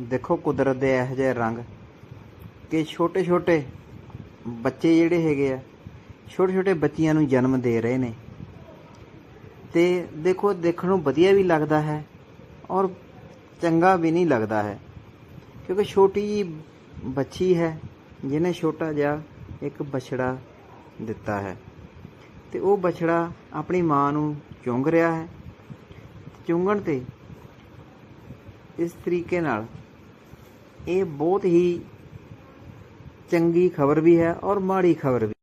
ਦੇਖੋ ਕੁਦਰਤ ਦੇ ਇਹੋ ਜਿਹੇ ਰੰਗ ਕਿ ਛੋਟੇ ਛੋਟੇ ਬੱਚੇ ਜਿਹੜੇ ਹੈਗੇ ਆ ਛੋਟੇ ਛੋਟੇ ਬੱਚਿਆਂ ਨੂੰ ਜਨਮ ਦੇ ਰਹੇ ਨੇ। ਤੇ ਦੇਖੋ, ਦੇਖਣ ਨੂੰ ਵਧੀਆ ਵੀ ਲੱਗਦਾ ਹੈ ਔਰ ਚੰਗਾ ਵੀ ਨਹੀਂ ਲੱਗਦਾ ਹੈ। ਕਿਉਂਕਿ ਛੋਟੀ ਜੀ ਬੱਚੀ ਹੈ, ਜਿਹਨੇ ਛੋਟਾ ਜਿਹਾ ਇੱਕ ਬਛੜਾ ਦਿੱਤਾ ਹੈ। ਤੇ ਉਹ ਬਛੜਾ ਆਪਣੀ ਮਾਂ ਨੂੰ ਚੁੰਗ ਰਿਹਾ ਹੈ। ਚੁੰਗਣ ਤੇ ਇਸ ਤਰੀਕੇ ਨਾਲ ਇਹ ਬਹੁਤ ਹੀ ਚੰਗੀ ਖਬਰ ਵੀ ਹੈ ਔਰ ਮਾੜੀ ਖਬਰ ਵੀ